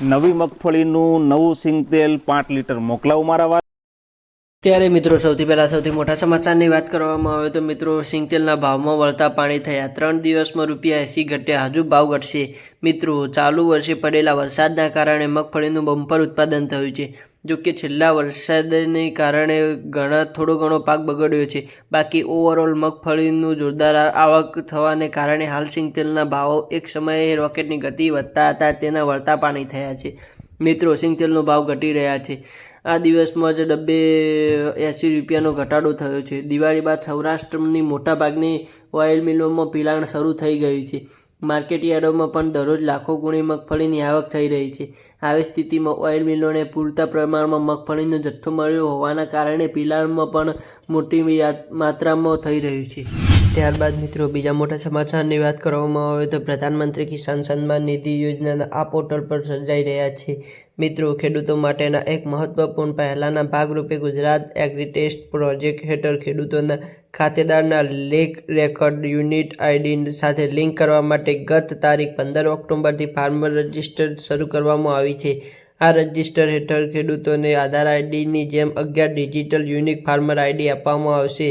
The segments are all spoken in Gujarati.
નવી મગફળીનું નવું સિંગ તેલ પાંચ લીટર મોકલાવું મારા વાત ત્યારે મિત્રો, સૌથી પહેલાં સૌથી મોટા સમાચારની વાત કરવામાં આવે તો મિત્રો, સિંગતેલના ભાવમાં વળતા પાણી થયા. ત્રણ દિવસમાં રૂપિયા એંસી ઘટ્યા. હજુ ભાવ ઘટશે. મિત્રો, ચાલુ વર્ષે પડેલા વરસાદના કારણે મગફળીનું બમ્પર ઉત્પાદન થયું છે. જો કે છેલ્લા વરસાદને કારણે ઘણા, થોડો ઘણો પાક બગડ્યો છે. બાકી ઓવરઓલ મગફળીનું જોરદાર આવક થવાને કારણે હાલ સિંગતેલના ભાવો એક સમયે રોકેટની ગતિ વધતા હતા. તેના વળતા પાણી થયા છે. મિત્રો, સિંગતેલનો ભાવ ઘટી રહ્યા છે. આ દિવસમાં જ ડબ્બે એંસી રૂપિયાનો ઘટાડો થયો છે. દિવાળી બાદ સૌરાષ્ટ્રની મોટાભાગની ઓઇલ મિલોમાં પિલાણ શરૂ થઈ ગયું છે. માર્કેટ યાર્ડોમાં પણ દરરોજ લાખો ગુણી મગફળીની આવક થઈ રહી છે. આવી સ્થિતિમાં ઓઇલ મિલોને પૂરતા પ્રમાણમાં મગફળીનો જથ્થો મળ્યો હોવાના કારણે પિલાણમાં પણ મોટી માત્રામાં થઈ રહ્યું છે. ત્યારબાદ મિત્રો બીજા મોટા સમાચારની વાત કરવામાં આવે તો પ્રધાનમંત્રી કિસાન સન્માન નિધિ યોજનાના આ પોર્ટલ પર સર્જાઈ રહ્યા છે. મિત્રો, ખેડૂતો માટેના એક મહત્વપૂર્ણ પહેલાના ભાગરૂપે ગુજરાત એગ્રીટેસ્ટ પ્રોજેક્ટ હેઠળ ખેડૂતોના ખાતેદારના લેખ રેકોર્ડ, યુનિટ આઈડી સાથે લિંક કરવા માટે ગત તારીખ પંદર ઓક્ટોબરથી ફાર્મર રજિસ્ટર શરૂ કરવામાં આવી છે. આ રજિસ્ટર હેઠળ ખેડૂતોને આધાર આઈડીની જેમ અગિયાર ડિજિટલ યુનિક ફાર્મર આઈડી આપવામાં આવશે.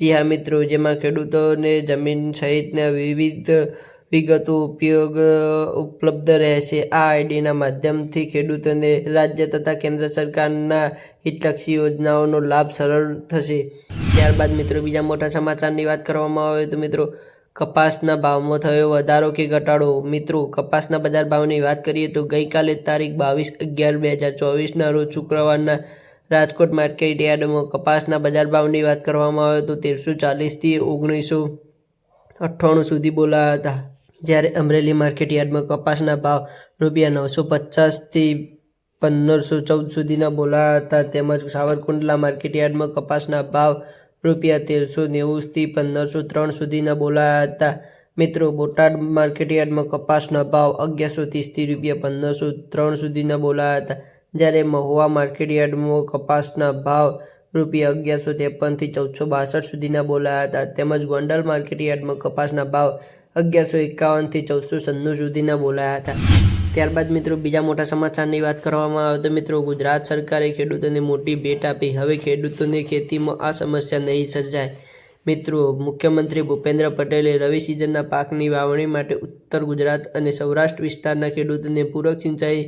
જી હા મિત્રો, જેમાં ખેડૂતોને જમીન સહિતના વિવિધ વિગતો ઉપયોગ ઉપલબ્ધ રહેશે. આ આઈડીના માધ્યમથી ખેડૂતોને રાજ્ય તથા કેન્દ્ર સરકારના હિતલક્ષી યોજનાઓનો લાભ સરળ થશે. ત્યારબાદ મિત્રો, બીજા મોટા સમાચારની વાત કરવામાં આવે તો મિત્રો, કપાસના ભાવમાં થયો વધારો કે ઘટાડો? મિત્રો, કપાસના બજાર ભાવની વાત કરીએ તો ગઈકાલે તારીખ બાવીસ અગિયાર બે હજાર ચોવીસના રોજ શુક્રવારના રાજકોટ માર્કેટ યાર્ડમાં કપાસના બજાર ભાવની વાત કરવામાં આવે તો તેરસો ચાલીસથી ઓગણીસો અઠ્ઠાણું સુધી બોલાયા હતા. જ્યારે અમરેલી માર્કેટ યાર્ડમાં કપાસના ભાવ રૂપિયા નવસો પચાસથી પંદરસો ચૌદ સુધીના બોલાયા હતા. તેમજ સાવરકુંડલા માર્કેટ યાર્ડમાં કપાસના ભાવ રૂપિયા તેરસો નેવુંથી પંદરસો ત્રણ સુધીના બોલાયા હતા. મિત્રો, બોટાદ માર્કેટ યાર્ડમાં કપાસના ભાવ અગિયારસો ત્રીસથી રૂપિયા પંદરસો ત્રણ સુધીના બોલાયા હતા. જ્યારે મહુવા માર્કેટ યાર્ડમાં કપાસના ભાવ રૂપિયા અગિયારસો ત્રેપનથી ચૌદસો બાસઠ સુધીના બોલાયા હતા. તેમજ ગોંડલ માર્કેટયાર્ડમાં કપાસના ભાવ અગિયારસો એકાવનથી ચૌદસો સન્નું સુધીના બોલાયા હતા. ત્યારબાદ મિત્રો બીજા મોટા સમાચારની વાત કરવામાં આવે તો મિત્રો ગુજરાત સરકારે ખેડૂતોને મોટી ભેટ આપી. હવે ખેડૂતોને ખેતીમાં આ સમસ્યા નહીં સર્જાય. મિત્રો, મુખ્યમંત્રી ભૂપેન્દ્ર પટેલે રવિ સિઝનના પાકની વાવણી માટે ઉત્તર ગુજરાત અને સૌરાષ્ટ્ર વિસ્તારના ખેડૂતોને પૂરક સિંચાઈ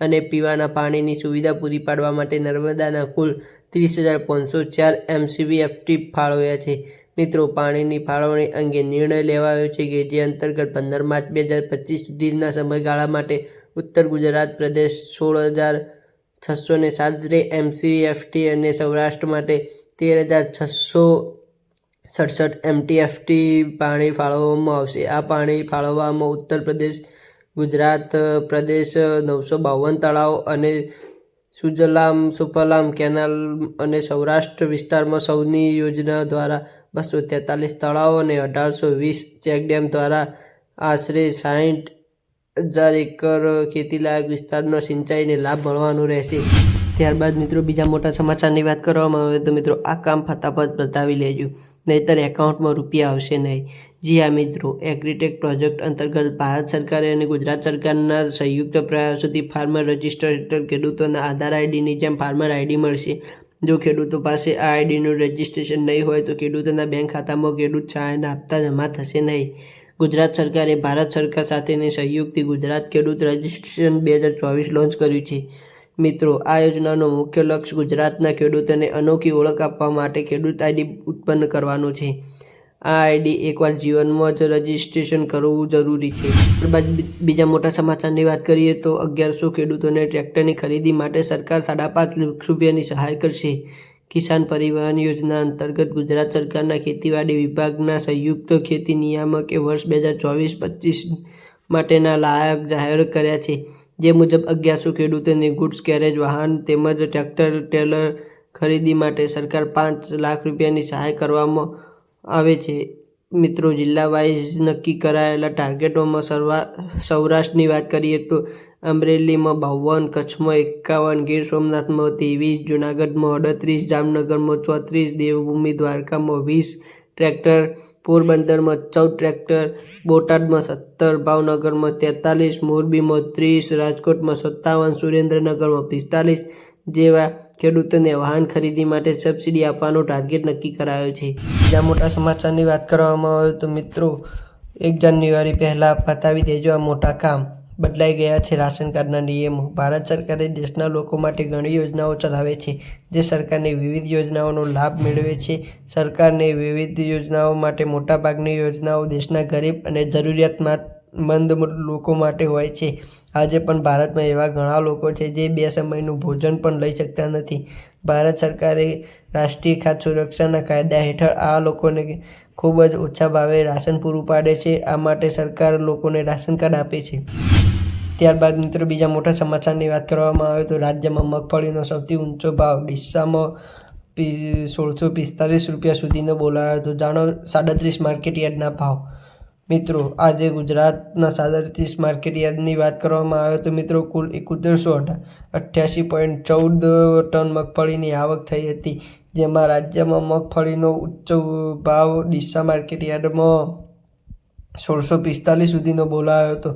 અને પીવાના પાણીની સુવિધા પૂરી પાડવા માટે નર્મદાના કુલ ત્રીસ હજાર પાંચસો ચાર એમસીબીએફટી ફાળવ્યા છે. મિત્રો, પાણીની ફાળવણી અંગે નિર્ણય લેવાયો છે કે જે અંતર્ગત પંદર માર્ચ બે હજાર પચીસ સુધીના સમયગાળા માટે ઉત્તર ગુજરાત પ્રદેશ સોળ હજાર છસો ને સાત એમસીએફટી અને સૌરાષ્ટ્ર માટે તેર હજાર છસો સડસઠ એમટીએફટી પાણી ફાળવવામાં આવશે. આ પાણી ફાળવવામાં ઉત્તર પ્રદેશ ગુજરાત પ્રદેશ નવસો બાવન તળાવ અને સુજલામ, સુફલામ કેનાલ અને સૌરાષ્ટ્ર વિસ્તારમાં સૌની યોજના દ્વારા બસો તેતાલીસ તળાવો અને અઢારસો વીસ ચેકડેમ દ્વારા આશરે સાહીઠ હજાર એકર ખેતીલાયક વિસ્તારનો સિંચાઈને લાભ મળવાનો રહેશે. ત્યારબાદ મિત્રો બીજા મોટા સમાચારની વાત કરવામાં આવે તો મિત્રો આ કામ ફટાફટ બતાવી લેજો. નહીતર એકાઉન્ટમાં રૂપિયા આવશે નહીં. જી હા, મિત્રો. એગ્રીટેક પ્રોજેક્ટ અંતર્ગત ભારત સરકારે અને ગુજરાત સરકારના સંયુક્ત પ્રયાસોથી ફાર્મર રજિસ્ટર ખેડૂતોના આધાર આઈડીની જેમ ફાર્મર આઈડી મળશે. જો ખેડૂતો પાસે આ આઈડીનું રજિસ્ટ્રેશન નહીં હોય તો ખેડૂતોના બેંક ખાતામાં ખેડૂત સહાયના હપ્તા જમા થશે નહીં. ગુજરાત સરકારે ભારત સરકાર સાથેની સહયોગથી ગુજરાત ખેડૂત રજિસ્ટ્રેશન બે હજાર ચોવીસ લોન્ચ કર્યું છે. મિત્રો, આ યોજનાનો મુખ્ય લક્ષ્ય ગુજરાતના ખેડૂતોને અનોખી ઓળખ આપવા માટે ખેડૂત આઈડી ઉત્પન્ન કરવાનું છે. આ આઈડી એકવાર જીવનમાં જ રજીસ્ટ્રેશન કરવું જરૂરી છે. ત્યારબાદ બીજા મોટા સમાચારની વાત કરીએ તો અગિયારસો ખેડૂતોને ટ્રેક્ટરની ખરીદી માટે સરકાર સાડા પાંચ લાખ રૂપિયાની સહાય કરશે. કિસાન પરિવહન યોજના અંતર્ગત ગુજરાત સરકારના ખેતીવાડી વિભાગના સંયુક્ત ખેતી નિયામકે વર્ષ બે હજાર ચોવીસ પચીસ માટેના લાયક જાહેર કર્યા છે. જે મુજબ અગિયારસો ખેડૂતોને ગુડ્સ, કેરેજ, વાહન તેમજ ટ્રેક્ટર, ટેલર ખરીદી માટે સરકાર પાંચ લાખ રૂપિયાની સહાય કરવામાં આવે છે. મિત્રો જિલ્લા વાઇઝ નક્કી કરાયેલા ટાર્ગેટોમાં સર્વા, સૌરાષ્ટ્રની વાત કરીએ તો અમરેલીમાં બાવન, કચ્છમાં એકાવન, ગીર સોમનાથમાં ત્રેવીસ, જુનાગઢમાં અડત્રીસ, જામનગરમાં ચોત્રીસ, દેવભૂમિ દ્વારકામાં વીસ, ટ્રેક્ટર પોરબંદરમાં ચૌદ, ટ્રેક્ટર બોટાદમાં સત્તર, ભાવનગરમાં તેતાલીસ, મોરબીમાં ત્રીસ, રાજકોટમાં સત્તાવન, સુરેન્દ્રનગરમાં પિસ્તાલીસ જેવા ખેડૂતોને વાહન ખરીદી માટે સબસિડી આપવાનો ટાર્ગેટ નક્કી કરાયો છે. બીજા મોટા સમાચારની વાત કરવામાં આવે તો મિત્રો, એક જાન્યુઆરી પહેલાં પતાવી દેજો આ મોટા કામ. બદલાઈ ગયા છે રાશન કાર્ડના નિયમો. ભારત સરકારે દેશના લોકો માટે ઘણી યોજનાઓ ચલાવે છે, જે સરકારની વિવિધ યોજનાઓનો લાભ મેળવે છે. સરકારની વિવિધ યોજનાઓ માટે મોટાભાગની યોજનાઓ દેશના ગરીબ અને જરૂરિયાતમંદ લોકો માટે હોય છે. આજે પણ ભારતમાં એવા ઘણા લોકો છે જે બે સમયનું ભોજન પણ લઈ શકતા નથી. ભારત સરકારે રાષ્ટ્રીય ખાદ્ય સુરક્ષાના કાયદા હેઠળ આ લોકોને ખૂબ જ ઓછા ભાવે રાશન પૂરું પાડે છે. આ માટે સરકાર લોકોને રાશન કાર્ડ આપે છે. ત્યારબાદ મિત્રો બીજા મોટા સમાચારની વાત કરવામાં આવે તો રાજ્યમાં મગફળીનો સૌથી ઊંચો ભાવ ડીસામાં સોળસો પિસ્તાલીસ રૂપિયા સુધીનો બોલાયો હતો. જાણો સાડત્રીસ માર્કેટ યાર્ડના ભાવ. મિત્રો, આજે ગુજરાતના સાડત્રીસ માર્કેટ યાર્ડની વાત કરવામાં આવે તો મિત્રો, કુલ એકોતેરસો અઠ્યાસી પોઈન્ટ ચૌદ ટન મગફળીની આવક થઈ હતી, જેમાં રાજ્યમાં મગફળીનો ઉચ્ચ ભાવ ડીસા માર્કેટ યાર્ડમાં સોળસો પિસ્તાલીસ સુધીનો બોલાયો હતો.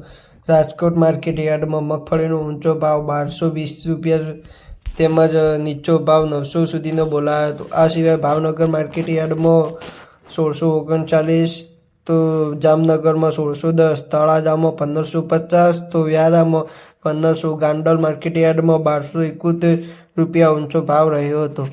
રાજકોટ માર્કેટ યાર્ડમાં મગફળીનો ઊંચો ભાવ બારસો વીસ રૂપિયા તેમજ નીચો ભાવ નવસો સુધીનો બોલાયો હતો. આ સિવાય ભાવનગર માર્કેટ યાર્ડમાં સોળસો ઓગણચાલીસ તો જામનગરમાં સોળસો દસ, તળાજામાં પંદરસો પચાસ, તો વ્યારામાં પંદરસો, ગાંડલ માર્કેટ યાર્ડમાં બારસો એકોતેર રૂપિયા ઊંચો ભાવ રહ્યો હતો.